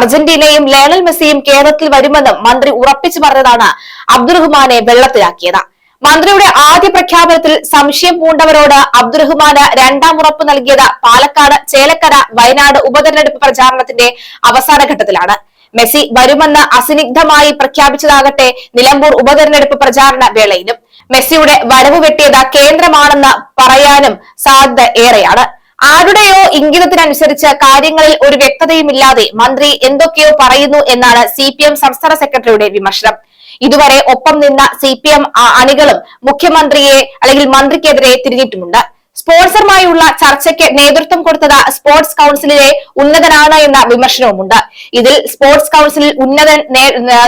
അർജന്റീനയും Lionel മെസ്സിയും കേരളത്തിൽ വരുമെന്നും മന്ത്രി ഉറപ്പിച്ചു പറഞ്ഞതാണ് അബ്ദുറഹ്മാനെ വെള്ളത്തിലാക്കിയത്. മന്ത്രിയുടെ ആദ്യ പ്രഖ്യാപനത്തിൽ സംശയം പൂണ്ടവരോട് അബ്ദുറഹ്മാന് രണ്ടാം ഉറപ്പ് നൽകിയത് പാലക്കാട് ചേലക്കര വയനാട് ഉപതെരഞ്ഞെടുപ്പ് പ്രചാരണത്തിന്റെ അവസാന ഘട്ടത്തിലാണ്. മെസ്സി വരുമെന്ന് അസിനിഗ്ധമായി പ്രഖ്യാപിച്ചതാകട്ടെ നിലമ്പൂർ ഉപതെരഞ്ഞെടുപ്പ് പ്രചാരണ വേളയിലും. മെസ്സിയുടെ വരവ് വെട്ടിയത് കേന്ദ്രമാണെന്ന് പറയാനും സാധ്യത ഏറെയാണ്. ആരുടെയോ ഇംഗിതത്തിനനുസരിച്ച് കാര്യങ്ങളിൽ ഒരു വ്യക്തതയുമില്ലാതെ മന്ത്രി എന്തൊക്കെയോ പറയുന്നു എന്നാണ് സി സംസ്ഥാന സെക്രട്ടറിയുടെ വിമർശനം. ഇതുവരെ ഒപ്പം നിന്ന സി പി എം അണികളും മുഖ്യമന്ത്രിയെ അല്ലെങ്കിൽ മന്ത്രിക്കെതിരെ തിരിഞ്ഞിട്ടുമുണ്ട്. സ്പോൺസറുമായുള്ള ചർച്ചയ്ക്ക് നേതൃത്വം കൊടുത്തത് സ്പോർട്സ് കൗൺസിലിലെ ഉന്നതനാണ് എന്ന വിമർശനവുമുണ്ട്. ഇതിൽ സ്പോർട്സ് കൗൺസിലിൽ ഉന്നതൻ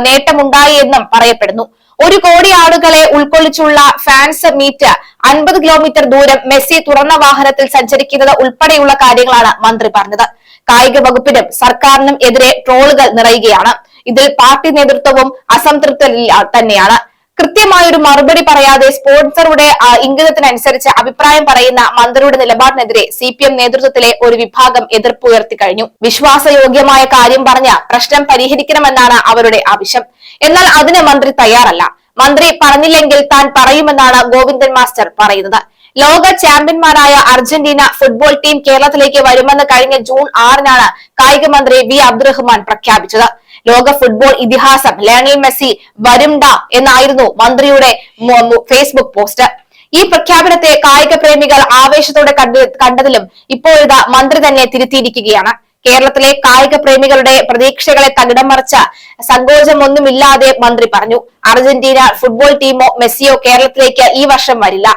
നേട്ടമുണ്ടായി എന്നും പറയപ്പെടുന്നു. ഒരു കോടി ആളുകളെ ഉൾക്കൊള്ളിച്ചുള്ള ഫാൻസ് മീറ്റ് അൻപത് കിലോമീറ്റർ ദൂരം മെസ്സി തുറന്ന വാഹനത്തിൽ സഞ്ചരിക്കുന്നത് ഉൾപ്പെടെയുള്ള കാര്യങ്ങളാണ് മന്ത്രി പറഞ്ഞത്. കായിക വകുപ്പിനും സർക്കാരിനും എതിരെ ട്രോളുകൾ നിറയുകയാണ്. ഇതിൽ പാർട്ടി നേതൃത്വവും അസംതൃപ്തരിൽ തന്നെയാണ്. കൃത്യമായൊരു മറുപടി പറയാതെ സ്പോൺസറുടെ ഇംഗിതത്തിനനുസരിച്ച് അഭിപ്രായം പറയുന്ന മന്ത്രിയുടെ നിലപാടിനെതിരെ സി പി എം നേതൃത്വത്തിലെ ഒരു വിഭാഗം എതിർപ്പ് ഉയർത്തി കഴിഞ്ഞു. വിശ്വാസയോഗ്യമായ കാര്യം പറഞ്ഞ് പ്രശ്നം പരിഹരിക്കണമെന്നാണ് അവരുടെ ആവശ്യം. എന്നാൽ അതിന് മന്ത്രി തയ്യാറല്ല. മന്ത്രി പറഞ്ഞില്ലെങ്കിൽ താൻ പറയുമെന്നാണ് ഗോവിന്ദൻ മാസ്റ്റർ പറയുന്നത്. ലോക ചാമ്പ്യന്മാരായ അർജന്റീന ഫുട്ബോൾ ടീം കേരളത്തിലേക്ക് വരുമെന്ന് കഴിഞ്ഞ ജൂൺ ആറിനാണ് കായിക മന്ത്രി വി അബ്ദുറഹ്മാൻ പ്രഖ്യാപിച്ചത്. ലോക ഫുട്ബോൾ ഇതിഹാസം. ലയണൽ മെസ്സി വരുംഡ എന്നായിരുന്നു മന്ത്രിയുടെ ഫേസ്ബുക്ക് പോസ്റ്റ് ഈ പ്രഖ്യാപനത്തെ കായിക പ്രേമികൾ ആവേശത്തോടെ കണ്ടതിലും ഇപ്പോഴിതാ മന്ത്രി തന്നെ തിരുത്തിയിരിക്കുകയാണ്. കേരളത്തിലെ കായിക പ്രേമികളുടെ പ്രതീക്ഷകളെ തകിടം മറിച്ച സങ്കോചമൊന്നുമില്ലാതെ മന്ത്രി പറഞ്ഞു. അർജന്റീന ഫുട്ബോൾ ടീമോ മെസ്സിയോ കേരളത്തിലേക്ക് ഈ വർഷം വരില്ല.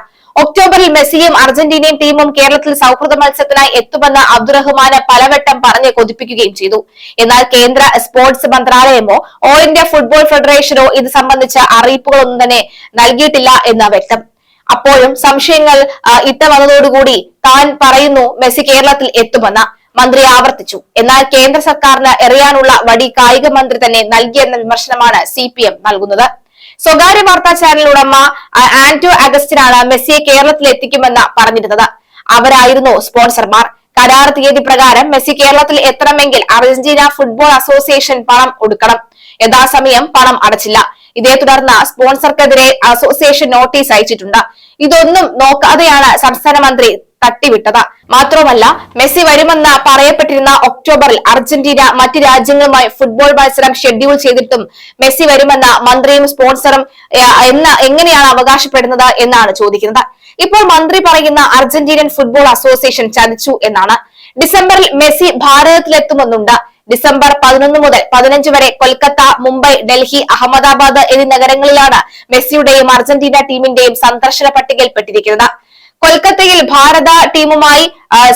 ഒക്ടോബറിൽ മെസ്സിയും അർജന്റീനയും ടീമും കേരളത്തിൽ സൗഹൃദ മത്സരത്തിനായി എത്തുമെന്ന് അബ്ദുറഹ്മാന് പലവട്ടം പറഞ്ഞ് കൊതിപ്പിക്കുകയും ചെയ്തു. എന്നാൽ കേന്ദ്ര സ്പോർട്സ് മന്ത്രാലയമോ ഓൾ ഇന്ത്യ ഫുട്ബോൾ ഫെഡറേഷനോ ഇത് സംബന്ധിച്ച അറിയിപ്പുകളൊന്നും തന്നെ നൽകിയിട്ടില്ല എന്ന് വ്യക്തം. അപ്പോഴും സംശയങ്ങൾ ഇട്ട വന്നതോടുകൂടി താൻ പറയുന്നു മെസ്സി കേരളത്തിൽ എത്തുമെന്ന്. മന്ത്രി ആവർത്തിച്ചു. എന്നാൽ കേന്ദ്ര സർക്കാരിന് എറിയാനുള്ള വടി കായിക മന്ത്രി തന്നെ നൽകിയെന്ന വിമർശനമാണ് സി നൽകുന്നത്. സ്വകാര്യ വാർത്താ ചാനൽ ഉടമ ആന്റോ അഗസ്റ്റിനാണ് മെസ്സിയെ കേരളത്തിൽ എത്തിക്കുമെന്ന് പറഞ്ഞിരുന്നത്. അവരായിരുന്നു സ്പോൺസർമാർ. കരാർ തീയതി പ്രകാരം മെസ്സി കേരളത്തിൽ എത്തണമെങ്കിൽ അർജന്റീന ഫുട്ബോൾ അസോസിയേഷൻ പണം ഒടുക്കണം. യഥാസമയം പണം അടച്ചില്ല. ഇതേ തുടർന്ന് സ്പോൺസർക്കെതിരെ അസോസിയേഷൻ നോട്ടീസ് അയച്ചിട്ടുണ്ട്. ഇതൊന്നും നോക്കാതെയാണ് സംസ്ഥാന മന്ത്രി തട്ടിവിട്ടത് മാത്രവുമല്ല മെസ്സി വരുമെന്ന് പറയപ്പെട്ടിരുന്ന ഒക്ടോബറിൽ അർജന്റീന മറ്റ് രാജ്യങ്ങളുമായി ഫുട്ബോൾ മത്സരം ഷെഡ്യൂൾ ചെയ്തിട്ടും മെസ്സി വരുമെന്ന മന്ത്രിയും സ്പോൺസറും എന്ന് എങ്ങനെയാണ് അവകാശപ്പെടുന്നത് എന്നാണ് ചോദിക്കുന്നത്. ഇപ്പോൾ മന്ത്രി പറയുന്ന അർജന്റീനിയൻ ഫുട്ബോൾ അസോസിയേഷൻ ചതിച്ചു എന്നാണ്. ഡിസംബറിൽ മെസ്സി ഭാരതത്തിലെത്തുമെന്നുണ്ട്. ഡിസംബർ പതിനൊന്ന് മുതൽ പതിനഞ്ച് വരെ കൊൽക്കത്ത മുംബൈ ഡൽഹി അഹമ്മദാബാദ് എന്നീ നഗരങ്ങളിലാണ് മെസ്സിയുടെയും അർജന്റീന ടീമിന്റെയും സന്ദർശന പട്ടികയിൽപ്പെട്ടിരിക്കുന്നത് കൊൽക്കത്തയിൽ ഭാരത ടീമുമായി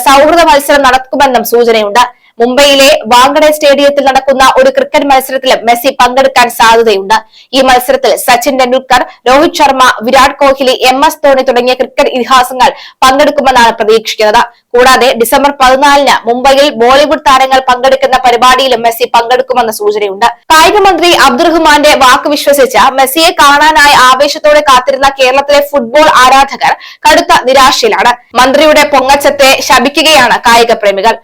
സൗഹൃദ മത്സരം നടക്കുമെന്നും സൂചനയുണ്ട്. മുംബൈയിലെ വാങ്കഡെ സ്റ്റേഡിയത്തിൽ നടക്കുന്ന ഒരു ക്രിക്കറ്റ് മത്സരത്തിൽ മെസ്സി പങ്കെടുക്കാൻ സാധ്യതയുണ്ട്. ഈ മത്സരത്തിൽ സച്ചിൻ ടെണ്ടുൽക്കർ രോഹിത് ശർമ്മ വിരാട് കോഹ്ലി എം എസ് ധോണി തുടങ്ങിയ ക്രിക്കറ്റ് ഇതിഹാസങ്ങൾ പങ്കെടുക്കുമെന്നാണ് പ്രതീക്ഷിക്കുന്നത്. കൂടാതെ ഡിസംബർ പതിനാലിന് മുംബൈയിൽ ബോളിവുഡ് താരങ്ങൾ പങ്കെടുക്കുന്ന പരിപാടിയിലും മെസ്സി പങ്കെടുക്കുമെന്ന സൂചനയുണ്ട്. കായിക മന്ത്രി അബ്ദുറഹ്മാന്റെ വാക്ക് വിശ്വസിച്ച് മെസ്സിയെ കാണാനായി ആവേശത്തോടെ കാത്തിരുന്ന കേരളത്തിലെ ഫുട്ബോൾ ആരാധകർ കടുത്ത നിരാശയിലാണ്. മന്ത്രിയുടെ പൊങ്ങച്ചത്തെ ശപിക്കുകയാണ് കായിക പ്രേമികൾ.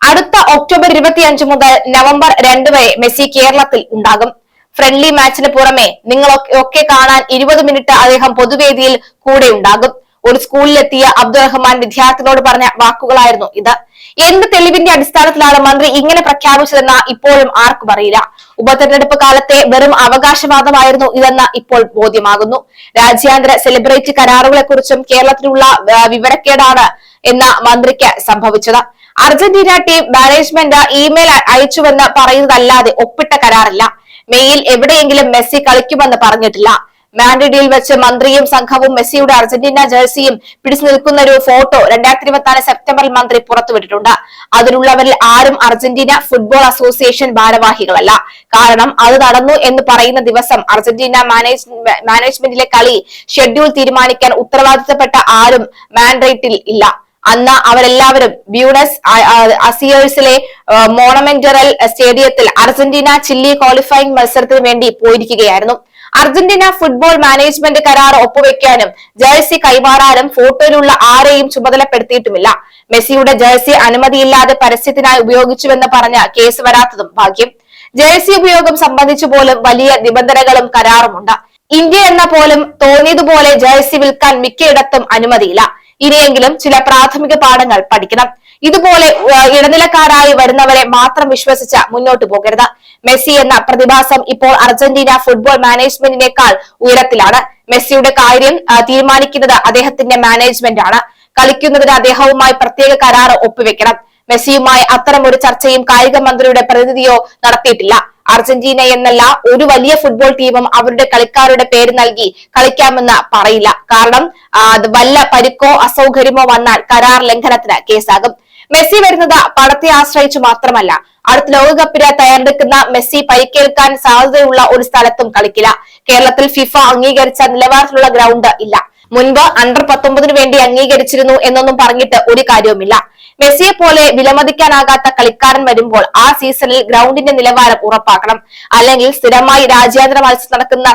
അടുത്ത ഒക്ടോബർ ഇരുപത്തിയഞ്ച് മുതൽ നവംബർ രണ്ട് വരെ മെസ്സി കേരളത്തിൽ ഉണ്ടാകും. ഫ്രണ്ട്ലി മാച്ചിന് പുറമെ നിങ്ങളൊക്കെ കാണാൻ ഇരുപത് മിനിറ്റ് അദ്ദേഹം പൊതുവേദിയിൽ കൂടെ ഉണ്ടാകും. ഒരു സ്കൂളിലെത്തിയ അബ്ദുറഹ്മാൻ വിദ്യാർത്ഥികളോട് പറഞ്ഞ വാക്കുകളായിരുന്നു ഇത്. എന്ത് തെളിവിന്റെ അടിസ്ഥാനത്തിലാണ് മന്ത്രി ഇങ്ങനെ പ്രഖ്യാപിച്ചതെന്ന് ഇപ്പോഴും ആർക്കും അറിയില്ല. ഉപതെരഞ്ഞെടുപ്പ് കാലത്തെ വെറും അവകാശവാദമായിരുന്നു ഇതെന്ന് ഇപ്പോൾ ബോധ്യമാകുന്നു. രാജ്യാന്തര സെലിബ്രേറ്റ് കരാറുകളെ കുറിച്ചും കേരളത്തിലുള്ള വിവരക്കേടാണ് എന്ന മന്ത്രിക്ക് സംഭവിച്ചത്. അർജന്റീന ടീം മാനേജ്മെന്റ് ഇമെയിൽ അയച്ചുവെന്ന് പറയുന്നതല്ലാതെ ഒപ്പിട്ട കരാറില്ല. മെയിൽ എവിടെയെങ്കിലും മെസ്സി കളിക്കുമെന്ന് പറഞ്ഞിട്ടില്ല. മാൻഡ്രിഡിൽ വെച്ച് മന്ത്രിയും സംഘവും മെസ്സിയുടെ അർജന്റീന ജേഴ്സിയും പിടിച്ചു നിൽക്കുന്ന ഒരു ഫോട്ടോ രണ്ടായിരത്തി ഇരുപത്തിനാല് സെപ്റ്റംബറിൽ മന്ത്രി പുറത്തുവിട്ടിട്ടുണ്ട്. അതിലുള്ളവരിൽ ആരും അർജന്റീന ഫുട്ബോൾ അസോസിയേഷൻ ഭാരവാഹികളല്ല. കാരണം അത് നടന്നു എന്ന് പറയുന്ന ദിവസം അർജന്റീന മാനേജ്മെന്റിലെ കളി ഷെഡ്യൂൾ തീരുമാനിക്കാൻ ഉത്തരവാദിത്തപ്പെട്ട ആരും മാൻഡ്രൈറ്റിൽ ഇല്ല. അന്ന് അവരെല്ലാവരും ബ്യൂണസ് അസിയേഴ്സിലെ മോണമെന്ററൽ സ്റ്റേഡിയത്തിൽ അർജന്റീന ചില്ലി ക്വാളിഫയിങ് മത്സരത്തിന് വേണ്ടി പോയിരിക്കുകയായിരുന്നു. അർജന്റീന ഫുട്ബോൾ മാനേജ്മെന്റ് കരാർ ഒപ്പുവെക്കാനും ജേഴ്സി കൈമാറാനും ഫോട്ടോയിലുള്ള ആരെയും ചുമതലപ്പെടുത്തിയിട്ടുമില്ല. മെസ്സിയുടെ ജേഴ്സി അനുമതിയില്ലാതെ പരസ്യത്തിനായി ഉപയോഗിച്ചുവെന്ന് പറഞ്ഞ കേസ് വരാത്തതും ഭാഗ്യം. ജേഴ്സി ഉപയോഗം സംബന്ധിച്ചു പോലും വലിയ നിബന്ധനകളും കരാറുമുണ്ട്. ഇന്ത്യ എന്ന പോലും തോന്നിയതുപോലെ ജേഴ്സി വിൽക്കാൻ മിക്കയിടത്തും അനുമതിയില്ല. ഇനിയെങ്കിലും ചില പ്രാഥമിക പാഠങ്ങൾ പഠിക്കണം. ഇതുപോലെ ഇടനിലക്കാരായി വരുന്നവരെ മാത്രം വിശ്വസിച്ച മുന്നോട്ട് പോകരുത്. മെസ്സി എന്ന പ്രതിഭാസം ഇപ്പോൾ അർജന്റീന ഫുട്ബോൾ മാനേജ്മെന്റിനേക്കാൾ ഉയരത്തിലാണ്. മെസ്സിയുടെ കാര്യം തീരുമാനിക്കുന്നത് അദ്ദേഹത്തിന്റെ മാനേജ്മെന്റ് ആണ് കളിക്കുന്നതിന് അദ്ദേഹവുമായി പ്രത്യേക കരാർ ഒപ്പുവെക്കണം. മെസ്സിയുമായി അത്തരം ഒരു ചർച്ചയും കായിക മന്ത്രിയുടെ പ്രതിനിധിയോ നടത്തിയിട്ടില്ല. അർജന്റീന എന്നല്ല ഒരു വലിയ ഫുട്ബോൾ ടീമും അവരുടെ കളിക്കാരുടെ പേര് നൽകി കളിക്കാമെന്ന് പറയില്ല. കാരണം വല്ല പരിക്കോ അസൗകര്യമോ വന്നാൽ കരാർ ലംഘനത്തിന് കേസാകും. മെസ്സി വരുന്നത് പണത്തെ ആശ്രയിച്ചു മാത്രമല്ല. അടുത്ത ലോകകപ്പിന് തയ്യാറെടുക്കുന്ന മെസ്സി പരിക്കേൽക്കാൻ സാധ്യതയുള്ള ഒരു സ്ഥലത്തും കളിക്കില്ല. കേരളത്തിൽ ഫിഫ അംഗീകരിച്ച നിലവാരത്തിലുള്ള ഗ്രൗണ്ട് ഇല്ല. മുൻപ് അണ്ടർ പത്തൊമ്പതിനു വേണ്ടി അംഗീകരിച്ചിരുന്നു എന്നൊന്നും പറഞ്ഞിട്ട് ഒരു കാര്യവുമില്ല. മെസ്സിയെ പോലെ വിലമതിക്കാനാകാത്ത കളിക്കാരൻ വരുമ്പോൾ ആ സീസണിൽ ഗ്രൗണ്ടിന്റെ നിലവാരം ഉറപ്പാക്കണം. അല്ലെങ്കിൽ സ്ഥിരമായി രാജ്യാന്തര മത്സരം നടക്കുന്ന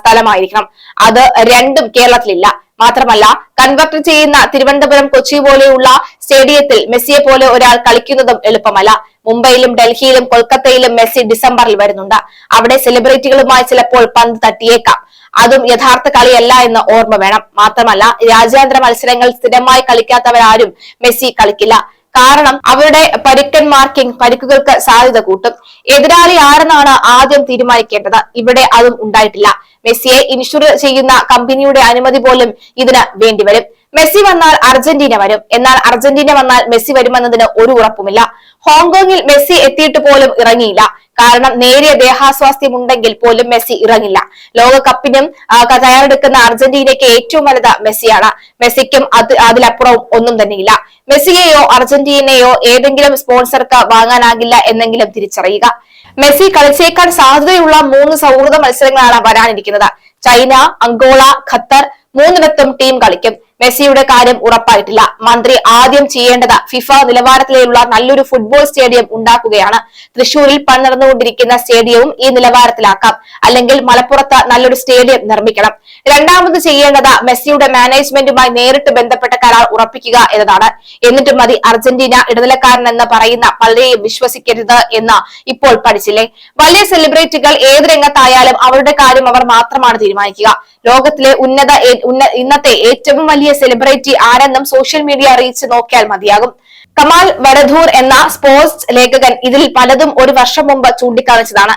സ്ഥലമായിരിക്കണം. അത് രണ്ടും കേരളത്തിലില്ല. മാത്രമല്ല കൺവെർട്ട് ചെയ്യുന്ന തിരുവനന്തപുരം കൊച്ചി പോലെയുള്ള സ്റ്റേഡിയത്തിൽ മെസ്സിയെ പോലെ ഒരാൾ കളിക്കുന്നതും എളുപ്പമല്ല. മുംബൈയിലും ഡൽഹിയിലും കൊൽക്കത്തയിലും മെസ്സി ഡിസംബറിൽ വരുന്നുണ്ട്. അവിടെ സെലിബ്രിറ്റികളുമായി ചിലപ്പോൾ പന്ത് തട്ടിയേക്കാം. അതും യഥാർത്ഥ കളിയല്ല എന്ന് ഓർമ്മ വേണം. മാത്രമല്ല രാജ്യാന്തര മത്സരങ്ങൾ സ്ഥിരമായി കളിക്കാത്തവരാരും മെസ്സി കളിക്കില്ല. കാരണം അവരുടെ പരുക്കൻ മാർക്കിംഗ് പരിക്കുകൾക്ക് സാധ്യത കൂട്ടും. എതിരാളി ആരെന്നാണ് ആദ്യം തീരുമാനിക്കേണ്ടത്? ഇവിടെ അതും ഉണ്ടായിട്ടില്ല. മെസ്സിയെ ഇൻഷുർ ചെയ്യുന്ന കമ്പനിയുടെ അനുമതി പോലും ഇതിന് വേണ്ടിവരും മെസ്സി വന്നാൽ അർജന്റീന വരും. എന്നാൽ അർജന്റീന വന്നാൽ മെസ്സി വരുമെന്നതിന് ഒരു ഉറപ്പുമില്ല. ഹോങ്കോങ്ങിൽ മെസ്സി എത്തിയിട്ട് പോലും ഇറങ്ങിയില്ല. കാരണം നേരിയ ദേഹാസ്വാസ്ഥ്യം ഉണ്ടെങ്കിൽ പോലും മെസ്സി ഇറങ്ങില്ല. ലോകകപ്പിനും തയ്യാറെടുക്കുന്ന അർജന്റീനയ്ക്ക് ഏറ്റവും വലുത് മെസ്സിയാണ്. മെസ്സിക്കും അത് അതിലപ്പുറവും ഒന്നും തന്നെയില്ല. മെസ്സിയെയോ അർജന്റീനയോ ഏതെങ്കിലും സ്പോൺസർക്ക് വാങ്ങാനാകില്ല എന്നെങ്കിലും തിരിച്ചറിയുക. മെസ്സി കളിച്ചേക്കാൻ സാധ്യതയുള്ള മൂന്ന് സൗഹൃദ മത്സരങ്ങളാണ് വരാനിരിക്കുന്നത്. ചൈന അങ്കോള ഖത്തർ മൂന്നിടത്തും ടീം കളിക്കും. മെസ്സിയുടെ കാര്യം ഉറപ്പായിട്ടില്ല. മന്ത്രി ആദ്യം ചെയ്യേണ്ടത് ഫിഫ നിലവാരത്തിലുള്ള നല്ലൊരു ഫുട്ബോൾ സ്റ്റേഡിയം ഉണ്ടാക്കുകയാണ്. തൃശൂരിൽ പണി നടന്നുകൊണ്ടിരിക്കുന്ന സ്റ്റേഡിയവും ഈ നിലവാരത്തിലാക്കാം. അല്ലെങ്കിൽ മലപ്പുറത്ത് നല്ലൊരു സ്റ്റേഡിയം നിർമ്മിക്കണം. രണ്ടാമത് ചെയ്യേണ്ടത് മെസ്സിയുടെ മാനേജ്മെന്റുമായി നേരിട്ട് ബന്ധപ്പെട്ട കരാർ ഉറപ്പിക്കുക എന്നതാണ്. എന്നിട്ട് മതി അർജന്റീന ഇടനിലക്കാരൻ എന്ന് പറയുന്ന പലരെയും വിശ്വസിക്കരുത് എന്ന് ഇപ്പോൾ പഠിച്ചില്ലേ. വലിയ സെലിബ്രിറ്റികൾ ഏത് രംഗത്തായാലും അവരുടെ കാര്യം അവർ മാത്രമാണ് തീരുമാനിക്കുക. ലോകത്തിലെ ഉന്നത ഇന്നത്തെ ഏറ്റവും വലിയ സെലിബ്രിറ്റി ആരെന്നും സോഷ്യൽ മീഡിയ അറിയിച്ച് നോക്കിയാൽ മതിയാകും. കമാൽ വടധൂർ എന്ന സ്പോർട്സ് ലേഖകൻ ഇതിൽ പലതും ഒരു വർഷം മുമ്പ് ചൂണ്ടിക്കാണിച്ചതാണ്.